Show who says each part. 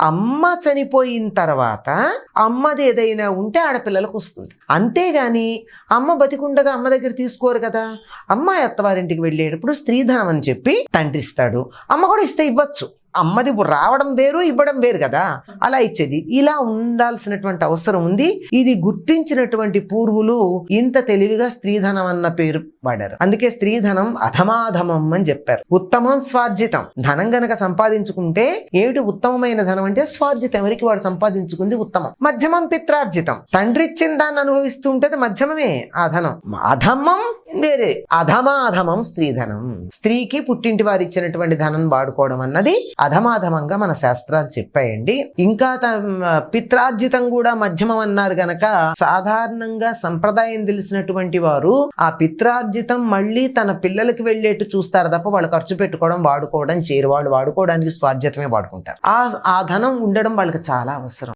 Speaker 1: అమ్మ చనిపోయిన తర్వాత అమ్మది ఏదైనా ఉంటే ఆడపిల్లలకు వస్తుంది. అంతేగాని అమ్మ బతికుండగా అమ్మ దగ్గర తీసుకోరు కదా. అమ్మ అత్తవారింటికి వెళ్ళేటప్పుడు స్త్రీధనం అని చెప్పి తండ్రి ఇస్తాడు అమ్మ కూడా ఇస్తే ఇవ్వచ్చు. అమ్మది రావడం వేరు ఇవ్వడం వేరు కదా. అలా ఇచ్చేది. ఇలా ఉండాల్సినటువంటి అవసరం ఉంది. ఇది గుర్తించినటువంటి పూర్వులు ఇంత తెలివిగా స్త్రీధనం అన్న పేరు వాడారు. అందుకే స్త్రీధనం అధమాధమం అని చెప్పారు. ఉత్తమం స్వార్జితం. ధనం గనక సంపాదించుకుంటే ఏమిటి ఉత్తమమైన ధనం అంటే స్వార్జితం ఎవరికి వాడు సంపాదించుకుంది ఉత్తమం. మధ్యమం పిత్రార్జితం. తండ్రి ఇచ్చిన దాన్ని అనుభవిస్తూ ఉంటే మధ్యమమే ఆధనం అధమం వేరే. అధమాధమం స్త్రీధనం. స్త్రీకి పుట్టింటి వారు ఇచ్చినటువంటి ధనం వాడుకోవడం అన్నది అధమాధమంగా మన శాస్త్రాలు చెప్పాయండి. ఇంకా పిత్రార్జితం కూడా మధ్యమం అన్నారు గనక సాధారణంగా సంప్రదాయం తెలిసినటువంటి వారు ఆ పిత్రార్జితం మళ్ళీ తన పిల్లలకి వెళ్ళేట్టు చూస్తారు తప్ప వాళ్ళు ఖర్చు పెట్టుకోవడం వాడుకోవడం చేరు వాళ్ళు వాడుకోవడానికి స్వార్జితమే వాడుకుంటారు. ఆ ఆ ఉండడం వాళ్ళకి చాలా అవసరం.